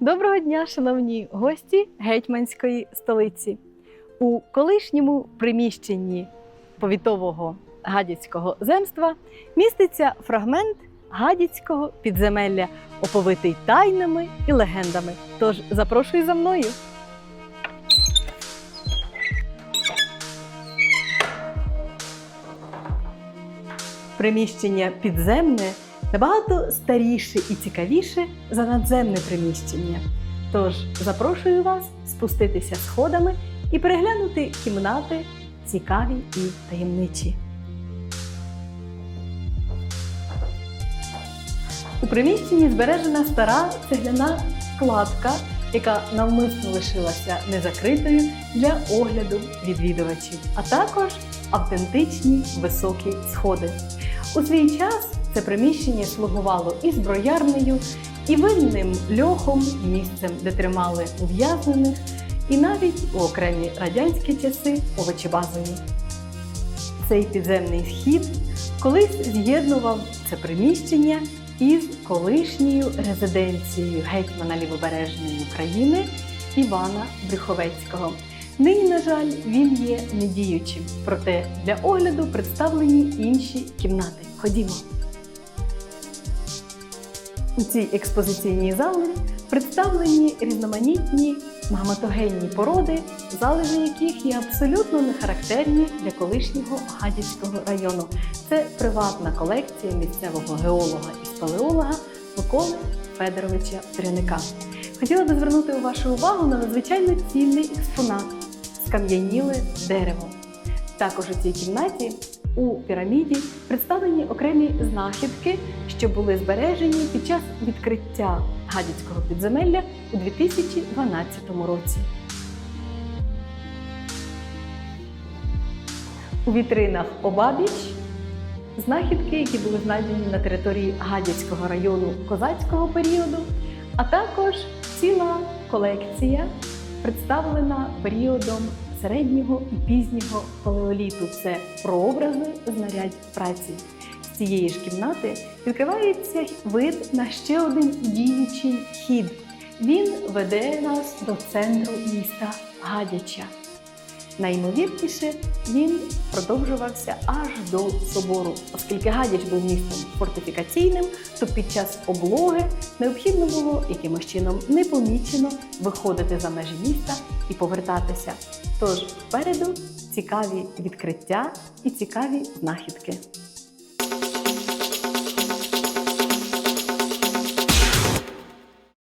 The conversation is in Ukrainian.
Доброго дня, шановні гості гетьманської столиці. У колишньому приміщенні повітового гадяцького земства міститься фрагмент гадяцького підземелля, оповитий тайнами і легендами. Тож запрошую за мною. Приміщення підземне набагато старіше і цікавіше за надземне приміщення. Тож запрошую вас спуститися сходами і переглянути кімнати цікаві і таємничі. У приміщенні збережена стара цегляна кладка, яка навмисно лишилася незакритою для огляду відвідувачів, а також автентичні високі сходи. У свій час це приміщення слугувало і зброярнею, і винним льохом, місцем, де тримали ув'язнених, і навіть у окремі радянські часи овочебазою. Цей підземний схід колись з'єднував це приміщення із колишньою резиденцією гетьмана Лівобережної України Івана Брюховецького. Нині, на жаль, він є недіючим, проте для огляду представлені інші кімнати. Ходімо. У цій експозиційній залі представлені різноманітні магматогенні породи, залежі яких є абсолютно не характерні для колишнього Гадяцького району. Це приватна колекція місцевого геолога і спелеолога Миколи Федоровича Тряника. Хотіла би звернути вашу увагу на надзвичайно цінний експонат скам'яніле дерево. Також у цій кімнаті у піраміді представлені окремі знахідки, що були збережені під час відкриття гадяцького підземелля у 2012 році. У вітринах обабіч знахідки, які були знайдені на території Гадяцького району козацького періоду, а також ціла колекція, представлена періодом середнього і пізнього палеоліту. Це прообрази знарядь праці. З цієї ж кімнати відкривається вид на ще один діючий хід. Він веде нас до центру міста Гадяча. Найімовірніше, він продовжувався аж до собору, оскільки Гадяч був містом фортифікаційним, то під час облоги необхідно було якимось чином непомічено виходити за межі міста і повертатися. Тож впереду цікаві відкриття і цікаві знахідки.